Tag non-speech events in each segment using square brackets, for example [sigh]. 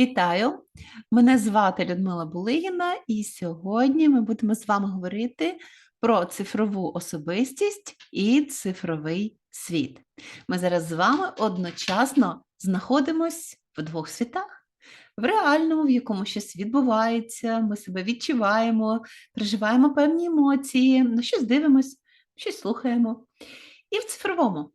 Вітаю! Мене звати Людмила Булигіна, і сьогодні ми будемо з вами говорити про цифрову особистість і цифровий світ. Ми зараз з вами одночасно знаходимось в двох світах. В реальному, в якому щось відбувається, ми себе відчуваємо, переживаємо певні емоції, на щось дивимось, щось слухаємо. І в цифровому.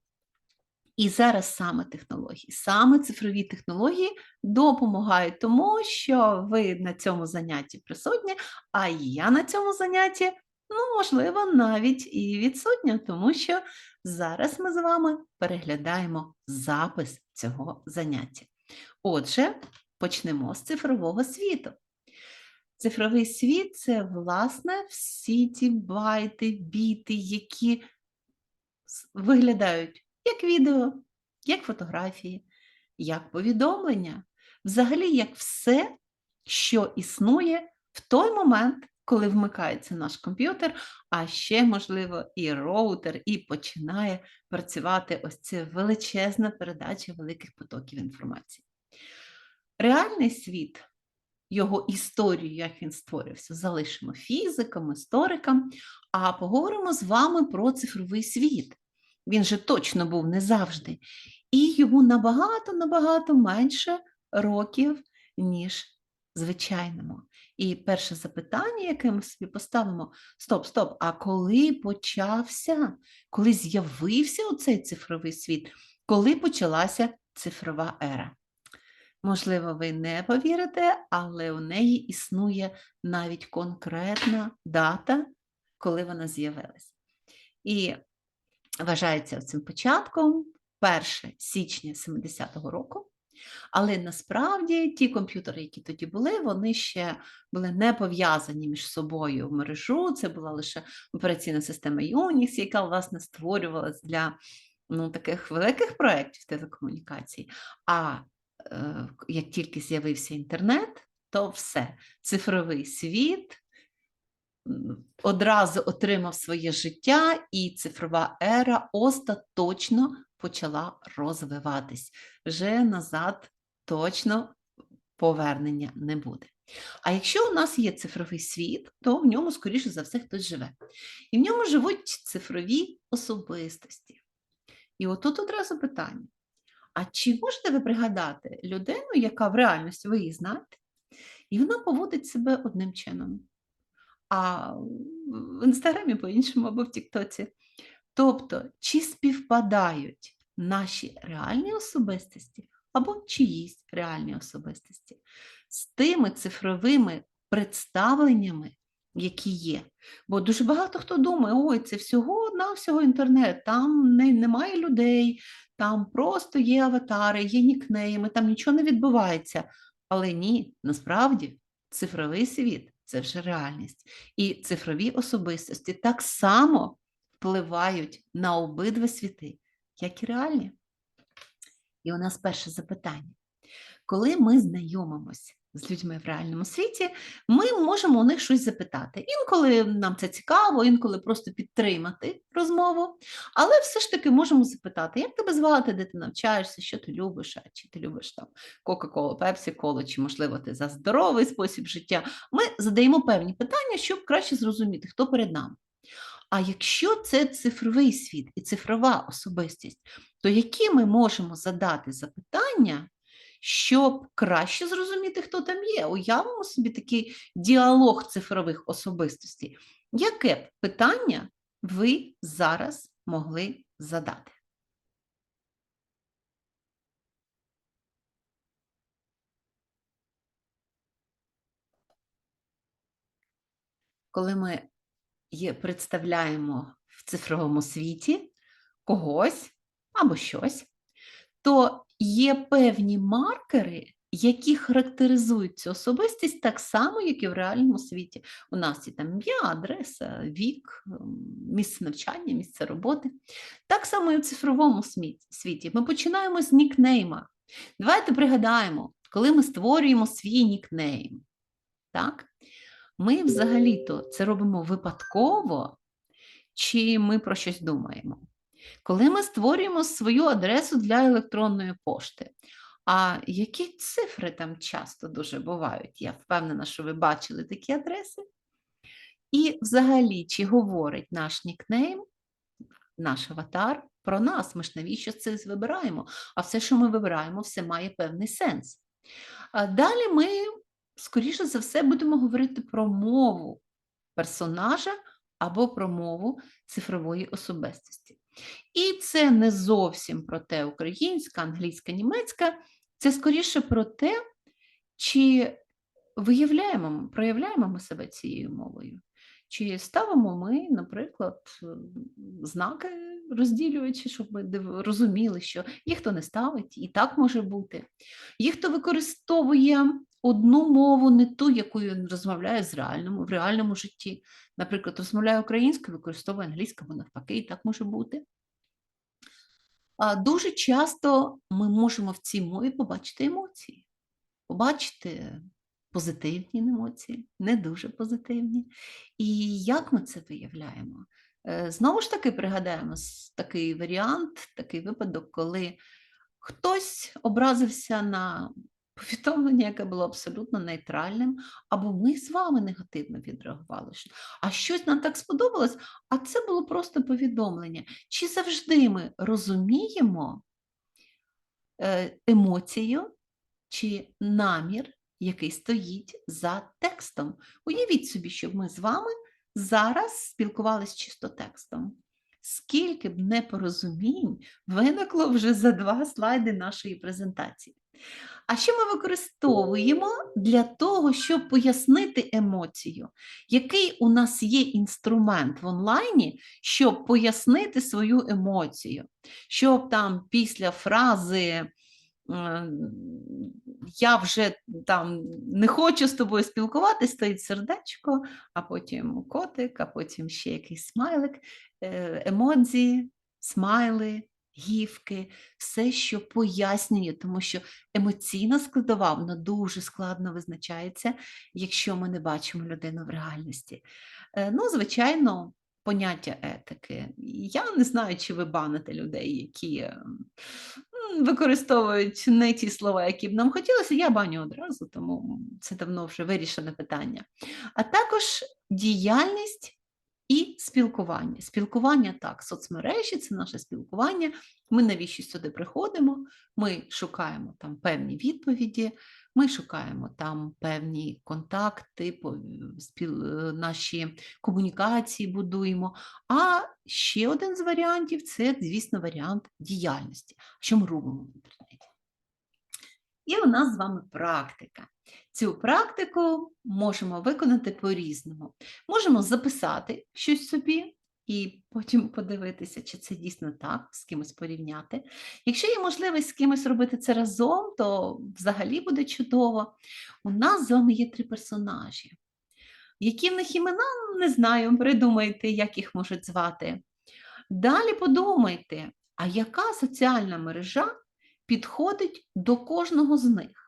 І зараз саме технології, саме цифрові технології допомагають тому, що ви на цьому занятті присутні, а я на цьому занятті, ну, можливо, навіть і відсутня, тому що зараз ми з вами переглядаємо запис цього заняття. Отже, почнемо з цифрового світу. Цифровий світ це, власне, всі ті байти, біти, які виглядають як відео, як фотографії, як повідомлення, взагалі, як все, що існує в той момент, коли вмикається наш комп'ютер, а ще, можливо, і роутер, і починає працювати ось ця величезна передача великих потоків інформації. Реальний світ, його історію, як він створився, залишимо фізикам, історикам, а поговоримо з вами про цифровий світ. Він же точно був не завжди. І йому набагато-набагато менше років, ніж звичайному. І перше запитання, яке ми собі поставимо: стоп, стоп, а коли почався, коли з'явився оцей цифровий світ, коли почалася цифрова ера? Можливо, ви не повірите, але у неї існує навіть конкретна дата, коли вона з'явилась. І вважається цим початком 1 січня 70-го року. Але насправді ті комп'ютери, які тоді були, вони ще були не пов'язані між собою в мережу. Це була лише операційна система Unix, яка, власне, створювалася для ну, таких великих проєктів телекомунікацій. А е, як тільки з'явився інтернет, то все, цифровий світ одразу отримав своє життя, і цифрова ера остаточно почала розвиватись. Вже назад точно повернення не буде. А якщо у нас є цифровий світ, то в ньому, скоріше за все, хтось живе. І в ньому живуть цифрові особистості. І отут одразу питання: а чи можете ви пригадати людину, яка в реальності ви її знаєте, і вона поводить себе одним чином? А в інстаграмі по-іншому або в Тіктоці. Тобто, чи співпадають наші реальні особистості або чиїсь реальні особистості з тими цифровими представленнями, які є. Бо дуже багато хто думає, ой, це всього на всього інтернет, там не, немає людей, там просто є аватари, є нікнейми, там нічого не відбувається. Але ні, насправді цифровий світ це вже реальність. І цифрові особистості так само впливають на обидва світи, як і реальні. І у нас перше запитання. Коли ми знайомимося з людьми в реальному світі, ми можемо у них щось запитати. Інколи нам це цікаво, інколи просто підтримати розмову, але все ж таки можемо запитати, як тебе звати, де ти навчаєшся, що ти любиш, а чи ти любиш там Кока-Колу, Пепсі-Колу, чи, можливо, ти за здоровий спосіб життя. Ми задаємо певні питання, щоб краще зрозуміти, хто перед нами. А якщо це цифровий світ і цифрова особистість, то які ми можемо задати запитання, щоб краще зрозуміти, хто там є. Уявимо собі такий діалог цифрових особистостей. Яке б питання ви зараз могли задати? Коли ми є, представляємо в цифровому світі когось або щось, то є певні маркери, які характеризують цю особистість так само, як і в реальному світі. У нас є там ім'я, адреса, вік, ем, місце навчання, місце роботи. Так само і в цифровому світі. Ми починаємо з нікнейма. Давайте пригадаємо, коли ми створюємо свій нікнейм. Так? Ми взагалі-то це робимо випадково, чи ми про щось думаємо? Коли ми створюємо свою адресу для електронної пошти, А які цифри там часто дуже бувають? Я впевнена, що ви бачили такі адреси. І взагалі, чи говорить наш нікнейм, наш аватар про нас? Ми ж навіщо це вибираємо? А все, що ми вибираємо, все має певний сенс. Далі ми, скоріше за все, будемо говорити про мову персонажа або про мову цифрової особистості. І це не зовсім про те, українська, англійська, німецька, це скоріше про те, чи виявляємо, проявляємо ми себе цією мовою. Чи ставимо ми, наприклад, е, знаки розділюючи, щоб ми розуміли, що є хто не ставить, і так може бути. Є хто використовує одну мову, не ту, якою він розмовляє з реальному, в реальному житті. Наприклад, розмовляє українською, використовує англійську, або навпаки, і так може бути. А Дуже часто ми можемо в цій мові побачити емоції, побачити позитивні емоції, не дуже позитивні. І як ми це виявляємо? Е, Знову ж таки, пригадаємо такий варіант, такий випадок, коли хтось образився на повідомлення, яке було абсолютно нейтральним, або ми з вами негативно відреагували. А щось нам так сподобалось, а це було просто повідомлення. Чи завжди ми розуміємо е, емоцію чи намір, який стоїть за текстом? Уявіть собі, щоб ми з вами зараз спілкувалися чисто текстом. Скільки б непорозумінь виникло вже за два слайди нашої презентації. А що ми використовуємо для того, щоб пояснити емоцію? Який у нас є інструмент в онлайні, щоб пояснити свою емоцію? Щоб там після фрази я вже там не хочу з тобою спілкуватися, стоїть сердечко, а потім котик, а потім ще якийсь смайлик, е, емодзі, смайли, гівки, все, що пояснює, тому що емоційна складова вона дуже складно визначається, якщо ми не бачимо людину в реальності. Е, Ну, звичайно, поняття етики. Я не знаю, чи ви баните людей, які використовують не ті слова, які б нам хотілося. Я баню одразу, тому це давно вже вирішене питання. А також діяльність і спілкування. Спілкування так, соцмережі це наше спілкування. Ми навіщо сюди приходимо? Ми шукаємо там певні відповіді, ми шукаємо там певні контакти, спіл, наші комунікації будуємо. А ще один з варіантів це, звісно, варіант діяльності. Що ми робимо в інтернеті? І у нас з вами практика. Цю практику можемо виконати по-різному. Можемо записати щось собі і потім подивитися, чи це дійсно так, з кимось порівняти. Якщо є можливість з кимось робити це разом, то взагалі буде чудово. У нас з вами є три персонажі. Які в них імена, не знаю, придумайте, як їх можуть звати. Далі подумайте, а яка соціальна мережа підходить до кожного з них?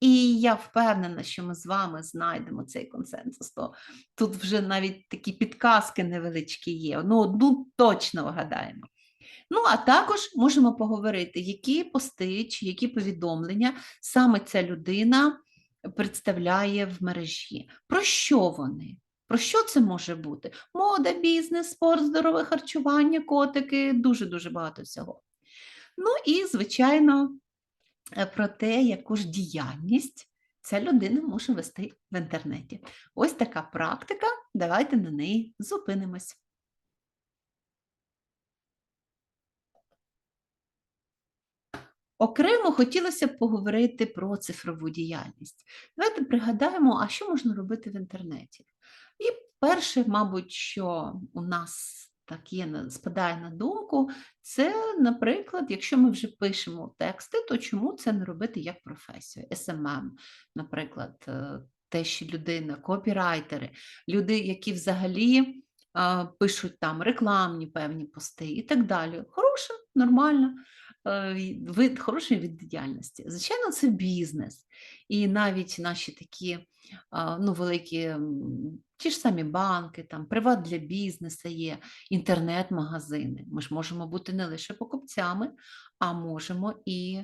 І я впевнена, що ми з вами знайдемо цей консенсус. То тут вже навіть такі підказки невеличкі є. Ну, одну точно вгадаємо. Ну, а також можемо поговорити, які пости чи які повідомлення саме ця людина представляє в мережі. Про що вони? Про що це може бути? Мода, бізнес, спорт, здорове харчування, котики, дуже-дуже багато всього. Ну і, звичайно, е, про те, яку ж діяльність ця людина може вести в інтернеті. Ось така практика. Давайте на неї зупинимось. Окремо хотілося б поговорити про цифрову діяльність. Давайте пригадаємо, а що можна робити в інтернеті. І перше, мабуть, що у нас так є, на- спадає на думку, це, наприклад, якщо ми вже пишемо тексти, то чому це не робити як професію? SMM, наприклад, е, те, що людина, копірайтери, люди, які взагалі пишуть там рекламні певні пости і так далі. Хороше, нормально й- вид, хороший від діяльності. Звичайно, це бізнес. І навіть наші такі ну, великі, ті ж самі банки, там, приват для бізнесу є, інтернет-магазини. Ми ж можемо бути не лише покупцями, а можемо і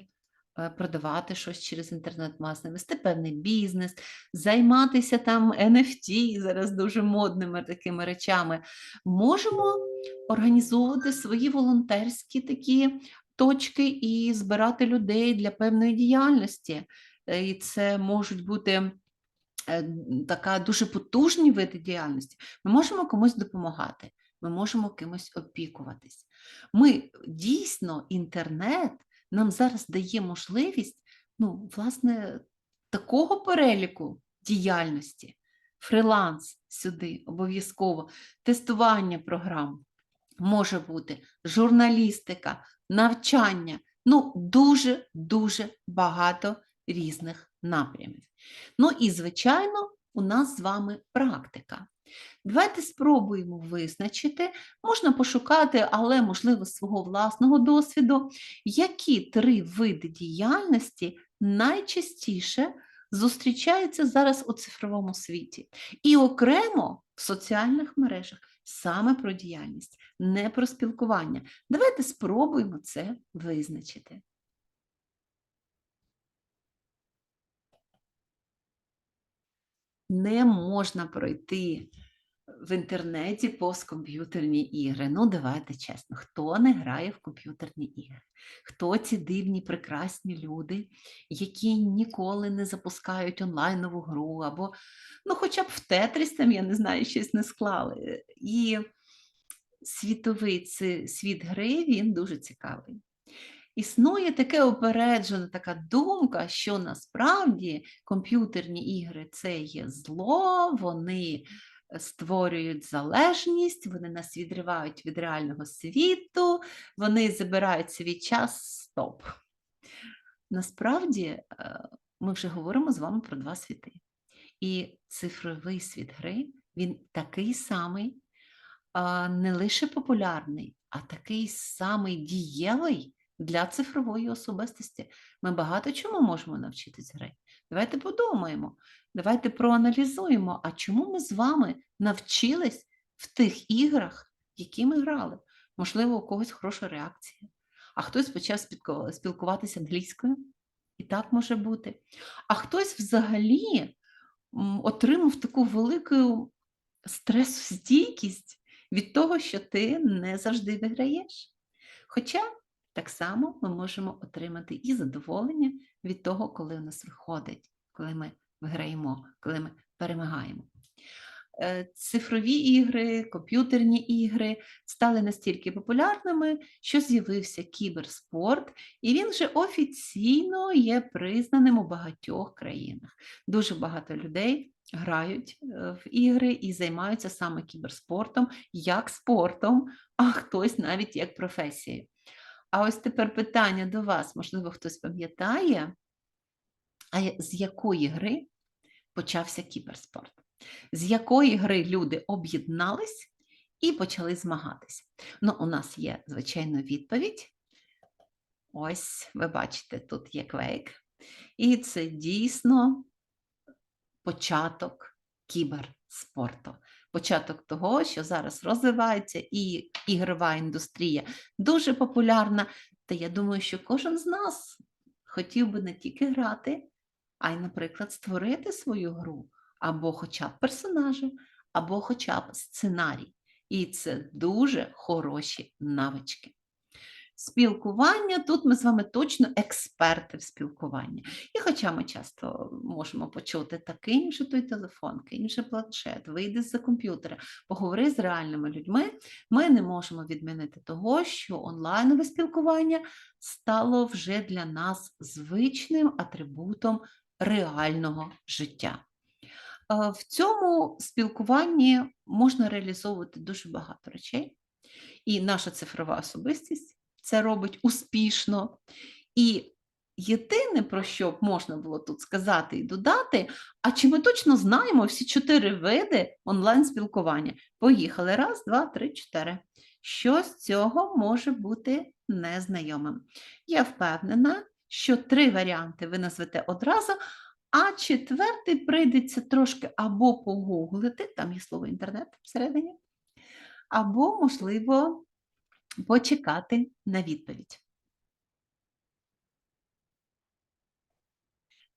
е, продавати щось через інтернет-магазин, вести певний бізнес, займатися там NFT, зараз дуже модними такими речами. Можемо організовувати свої волонтерські такі точки і збирати людей для певної діяльності. Е, І це можуть бути е, така дуже потужні види діяльності. Ми можемо комусь допомагати, ми можемо кимось опікуватись. Ми дійсно інтернет нам зараз дає можливість, ну, власне, такого переліку діяльності, фриланс сюди обов'язково, тестування програм може бути журналістика, навчання. Ну, дуже-дуже багато різних напрямів. Ну і, звичайно, у нас з вами практика. Давайте спробуємо визначити, можна пошукати, але, можливо, свого власного досвіду, які три види діяльності найчастіше зустрічаються зараз у цифровому світі. І окремо в соціальних мережах саме про діяльність, не про спілкування. Давайте спробуємо це визначити. Не можна пройти в інтернеті повз комп'ютерні ігри. Ну, давайте чесно, хто не грає в комп'ютерні ігри? Хто ці дивні, прекрасні люди, які ніколи не запускають онлайнову гру, або ну, хоча б в Тетріс там, я не знаю, щось не склали. І світовий ци- світ гри він дуже цікавий. Існує таке опереджена така думка, що насправді комп'ютерні ігри це є зло, вони створюють залежність, вони нас відривають від реального світу, вони забирають свій час. Стоп. Насправді е, ми вже говоримо з вами про два світи. І цифровий світ гри він такий самий, не лише популярний, а такий самий дієвий для цифрової особистості. Ми багато чому можемо навчитись гри. Давайте подумаємо, давайте проаналізуємо, а чому ми з вами навчились в тих іграх, які ми грали. Можливо, у когось хороша реакція, а хтось почав спілку- спілкуватися англійською, і так може бути. А хтось взагалі отримав таку велику стресостійкість від того, що ти не завжди виграєш. Хоча так само ми можемо отримати і задоволення від того, коли у нас виходить, коли ми виграємо, коли ми перемагаємо. Е, Цифрові ігри, комп'ютерні ігри стали настільки популярними, що з'явився кіберспорт, і він вже офіційно є признаним у багатьох країнах. Дуже багато людей грають е, в ігри і займаються саме кіберспортом, як спортом, а хтось навіть як професією. А ось тепер питання до вас, можливо, хтось пам'ятає, а з якої гри почався кіберспорт? З якої гри люди об'єднались і почали змагатися? Ну, у нас є, звичайно, відповідь. Ось, ви бачите, тут є Quake. І це дійсно початок кіберспорту. Початок того, що зараз розвивається і ігрова індустрія дуже популярна. Та я думаю, що кожен з нас хотів би не тільки грати, а й, наприклад, створити свою гру, або хоча б персонажа, або хоча б сценарій. І це дуже хороші навички. Спілкування тут ми з вами точно експерти в спілкуванні. І хоча ми часто можемо почути та кинь той телефон, кинь планшет, вийди з-за комп'ютера, поговори з реальними людьми, ми не можемо відмінити того, що онлайнове спілкування стало вже для нас звичним атрибутом реального життя. Е, В цьому спілкуванні можна реалізовувати дуже багато речей, і наша цифрова особистість це робить успішно. І єдине, про що можна було тут сказати і додати, а чи ми точно знаємо всі чотири види онлайн-спілкування? Поїхали. Раз, два, три, чотири. Що з цього може бути незнайомим? Я впевнена, що три варіанти ви назвете одразу, а четвертий прийдеться трошки або погуглити, там є слово інтернет всередині, або, можливо, почекати на відповідь.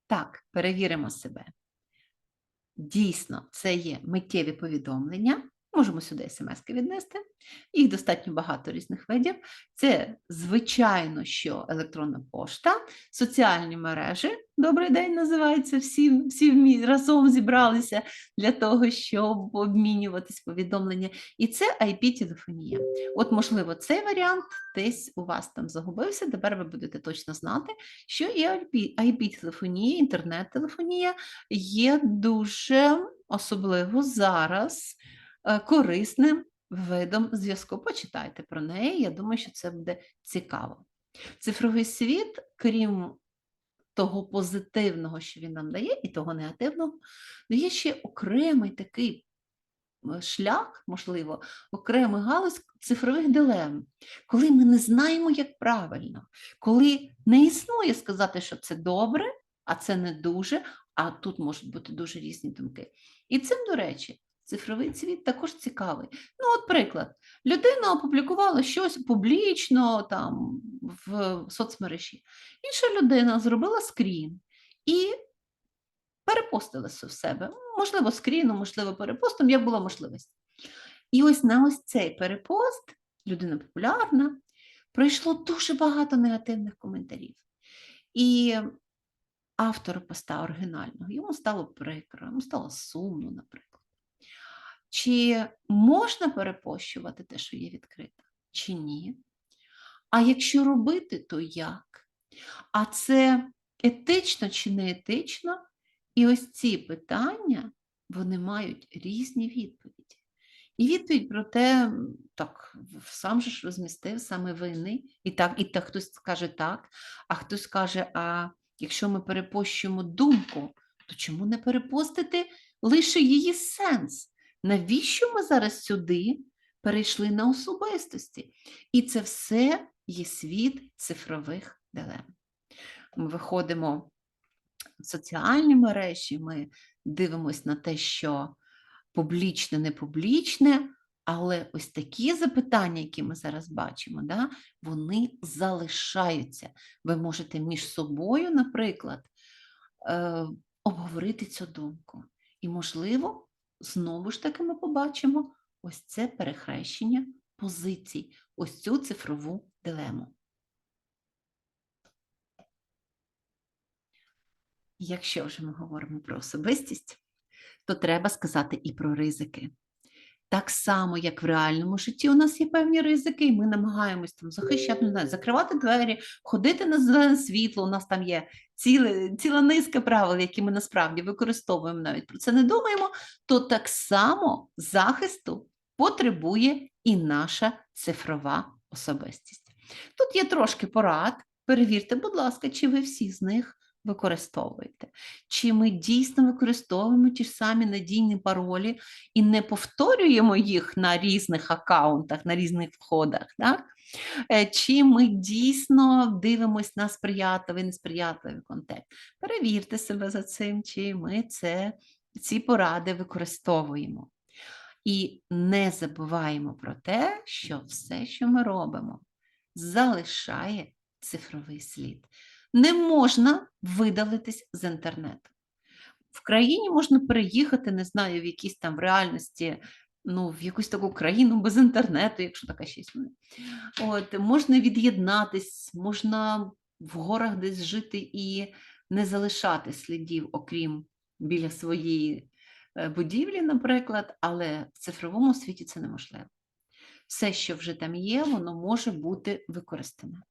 Так, перевіримо себе. Дійсно, це є миттєві повідомлення, Можемо сюди смс-ки віднести. Їх достатньо багато різних видів. Це, звичайно, що електронна пошта, соціальні мережі, добрий день називається, всі, всі разом зібралися для того, щоб обмінюватись повідомлення. І це IP-телефонія. От, можливо, цей варіант десь у вас там загубився. Тепер ви будете точно знати, що і IP IP-телефонія, інтернет-телефонія є дуже особливо зараз корисним видом зв'язку. Почитайте про неї, я думаю, що це буде цікаво. Цифровий світ, крім того позитивного, що він нам дає, і того негативного, дає ще окремий такий е, шлях, можливо, окремий галузь цифрових дилем, коли ми не знаємо, як правильно, коли не існує сказати, що це добре, а це не дуже, а тут можуть бути дуже різні думки. І цим, до речі, цифровий світ також цікавий. Ну, от приклад, людина опублікувала щось публічно там в соцмережі. Інша людина зробила скрін і перепостила це в себе. Можливо, скріном, можливо, перепостом, як була можливість. І ось на ось цей перепост, людина популярна, пройшло дуже багато негативних коментарів. І автор поста оригінального, йому стало прикро, йому стало сумно, наприклад. Чи можна перепощувати те, що є відкрито, чи ні? А якщо робити, то як? А це етично чи не етично? І ось ці питання вони мають різні відповіді. І відповідь про те, так, сам же ж розмістив, саме винний, і так, і так хтось скаже так, а хтось каже, а якщо ми перепощуємо думку, то чому не перепостити лише її сенс? Навіщо ми зараз сюди перейшли на особистості? І це все є світ цифрових дилем. Ми виходимо в соціальні мережі, ми дивимося на те, що публічне, не публічне, але ось такі запитання, які ми зараз бачимо, да, вони залишаються. Ви можете між собою, наприклад, е, обговорити цю думку. І, можливо, знову ж таки ми побачимо ось це перехрещення позицій, ось цю цифрову дилему. Якщо вже ми говоримо про особистість, то треба сказати і про ризики. Так само, як в реальному житті, у нас є певні ризики, і ми намагаємось там захищати, не знаю, закривати двері, ходити на зелене світло. У нас там є ціле, ціла низка правил, які ми насправді використовуємо, навіть про це не думаємо, то так само захисту потребує і наша цифрова особистість. Тут є трошки порад. Перевірте, будь ласка, чи ви всі з них використовуєте, чи ми дійсно використовуємо ті ж самі надійні паролі і не повторюємо їх на різних аккаунтах, на різних входах. Так? Е, Чи ми дійсно дивимося на сприятливий, несприятливий контекст. Перевірте себе за цим, чи ми це, ці поради використовуємо. І не забуваємо про те, що все, що ми робимо, залишає цифровий слід. Не можна видалитись з інтернету. В країні можна переїхати, не знаю, в якійсь там реальності, ну, в якусь таку країну без інтернету, якщо така ще існує. От, можна від'єднатись, можна в горах десь жити і не залишати слідів, окрім біля своєї е, будівлі, наприклад, але в цифровому світі це неможливо. Все, що вже там є, воно може бути використане.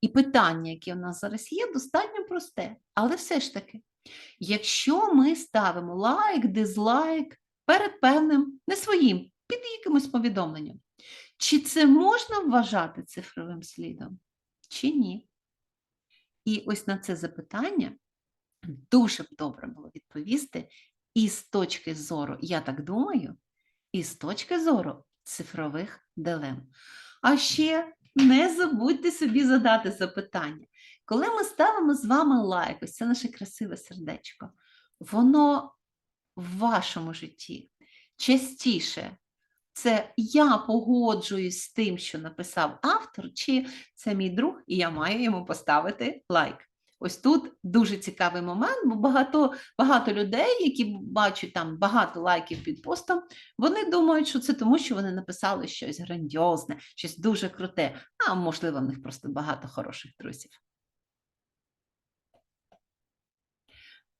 І питання, яке у нас зараз є, достатньо просте. Але все ж таки, якщо ми ставимо лайк, дизлайк перед певним, не своїм, під якимось повідомленням, чи це можна вважати цифровим слідом, чи ні? І ось на це запитання дуже б добре було відповісти і з точки зору, я так думаю, і з точки зору цифрових дилем. А ще не забудьте собі задати запитання. Коли ми ставимо з вами лайк, ось це наше красиве сердечко, воно в вашому житті частіше це я погоджуюсь з тим, що написав автор, чи це мій друг, і я маю йому поставити лайк. Ось тут дуже цікавий момент, бо багато, багато людей, які бачать там багато лайків під постом, вони думають, що це тому, що вони написали щось грандіозне, щось дуже круте, а можливо, в них просто багато хороших друзів.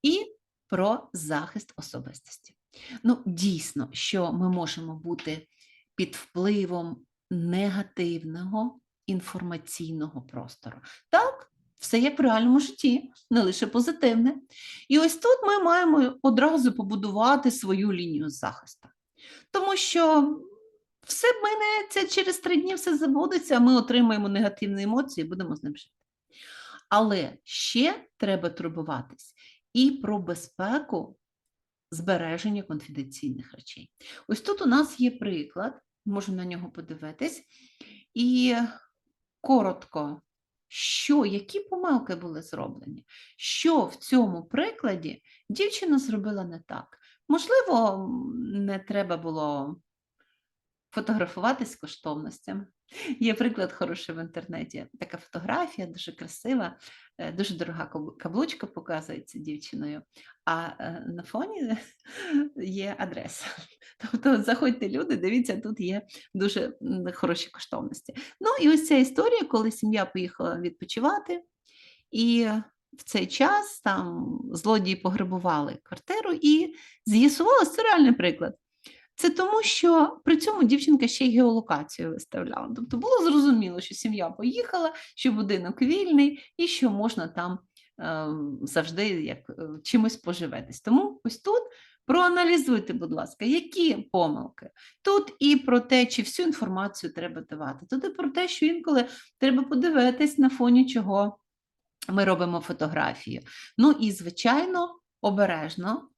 І про захист особистості. Ну, дійсно, що ми можемо бути під впливом негативного інформаційного простору. Так, все як в реальному житті, не лише позитивне. І ось тут ми маємо одразу побудувати свою лінію захисту. Тому що все минеться через три дні, все забудеться, а ми отримаємо негативні емоції і будемо з ним жити. Але ще треба турбуватись і про безпеку збереження конфіденційних речей. Ось тут у нас є приклад, можемо на нього подивитись. І коротко, що, які помилки були зроблені, що в цьому прикладі дівчина зробила не так. Можливо, не треба було фотографуватись коштовностями. Є приклад хороший в інтернеті. Така фотографія, дуже красива, е, дуже дорога каблучка показується дівчиною, а е, на фоні [laughs] є адреса. Тобто, заходьте люди, дивіться, тут є дуже хороші коштовності. Ну і ось ця історія, коли сім'я поїхала відпочивати, і в цей час там злодії пограбували квартиру і з'ясувалося, це реальний приклад. Це тому, що при цьому дівчинка ще й геолокацію виставляла. Тобто було зрозуміло, що сім'я поїхала, що будинок вільний і що можна там е, завжди як е, чимось поживетись. Тому ось тут проаналізуйте, будь ласка, які помилки. Тут і про те, чи всю інформацію треба давати, тут і про те, що інколи треба подивитись, на фоні чого ми робимо фотографію. Ну і, звичайно, обережно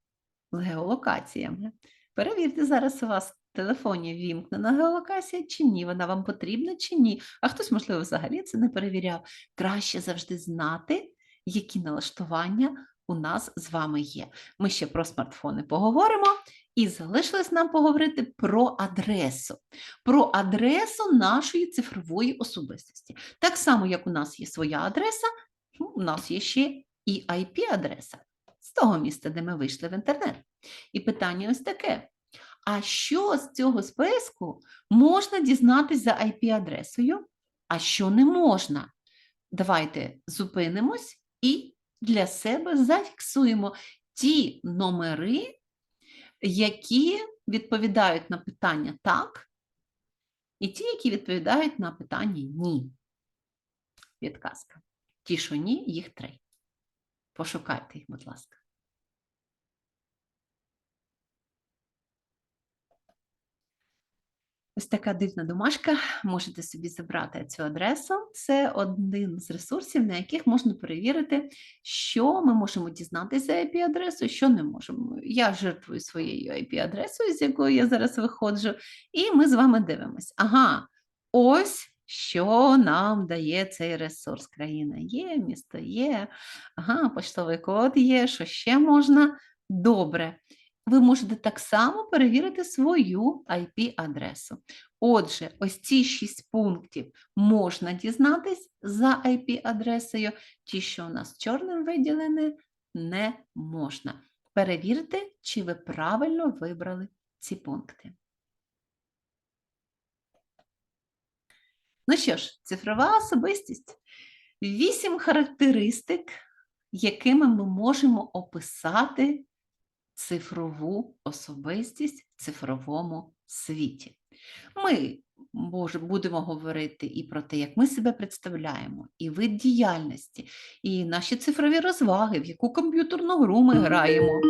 з геолокаціями. Перевірте, зараз у вас в телефоні вімкнена геолокація чи ні, вона вам потрібна чи ні. А хтось, можливо, взагалі це не перевіряв. Краще завжди знати, які налаштування у нас з вами є. Ми ще про смартфони поговоримо. І залишилось нам поговорити про адресу, про адресу нашої цифрової особистості. Так само, як у нас є своя адреса, ну, у нас є ще і IP-адреса з того міста, де ми вийшли в інтернет. І питання ось таке: а що з цього списку можна дізнатися за IP-адресою, а що не можна? Давайте зупинимось і для себе зафіксуємо ті номери, які відповідають на питання так, і ті, які відповідають на питання ні. Підказка. Ті, що ні, їх три. Пошукайте їх, будь ласка. Ось така дивна домашка, можете собі забрати цю адресу. Це один з ресурсів, на яких можна перевірити, що ми можемо дізнатися IP-адресу, що не можемо. Я жертвую своєю IP-адресою, з якою я зараз виходжу, і ми з вами дивимось. Ага, ось. Що нам дає цей ресурс? Країна є, місто є, ага, поштовий код є, що ще можна? Добре ви можете так само перевірити свою IP-адресу. Отже, ось ці шість пунктів можна дізнатись за IP-адресою, ті, що у нас чорним виділені, не можна. Перевірте, чи ви правильно вибрали ці пункти. Ну що ж, цифрова особистість. Вісім характеристик, якими ми можемо описати цифрову особистість в цифровому світі. Ми будемо говорити і про те, як ми себе представляємо, і вид діяльності, і наші цифрові розваги, в яку комп'ютерну гру ми граємо,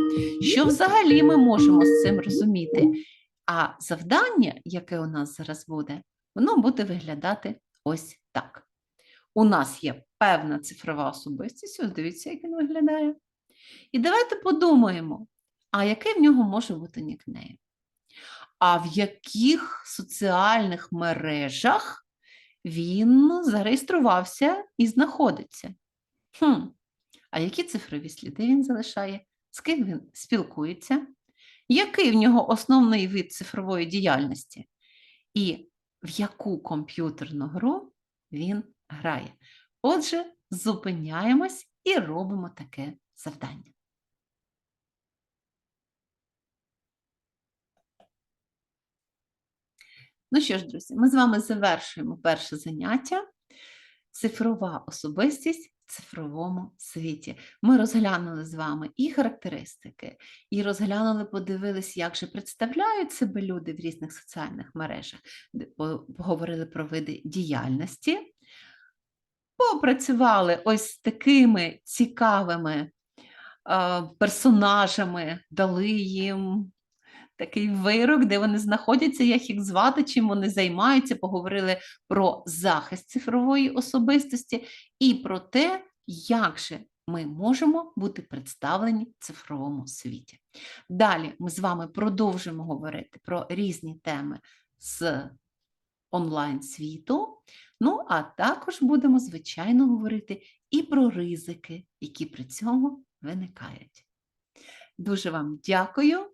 що взагалі ми можемо з цим розуміти. А завдання, яке у нас зараз буде, воно буде виглядати ось так. У нас є певна цифрова особистість, ось дивіться, як він виглядає. І давайте подумаємо, а який в нього може бути нікнейм? А в яких соціальних мережах він зареєструвався і знаходиться? Хм. А які цифрові сліди він залишає? З ким він спілкується? Який в нього основний вид цифрової діяльності? І в яку комп'ютерну гру він грає? Отже, зупиняємось і робимо таке завдання. Ну що ж, друзі, ми з вами завершуємо перше заняття. Цифрова особистість в цифровому світі. Ми розглянули з вами і характеристики, і розглянули, подивилися, як же представляють себе люди в різних соціальних мережах, поговорили про види діяльності, попрацювали ось такими цікавими е, персонажами, дали їм такий вирок, де вони знаходяться, як їх звати, чим вони займаються, поговорили про захист цифрової особистості і про те, як же ми можемо бути представлені в цифровому світі. Далі ми з вами продовжимо говорити про різні теми з онлайн-світу. Ну, а також будемо, звичайно, говорити і про ризики, які при цьому виникають. Дуже вам дякую.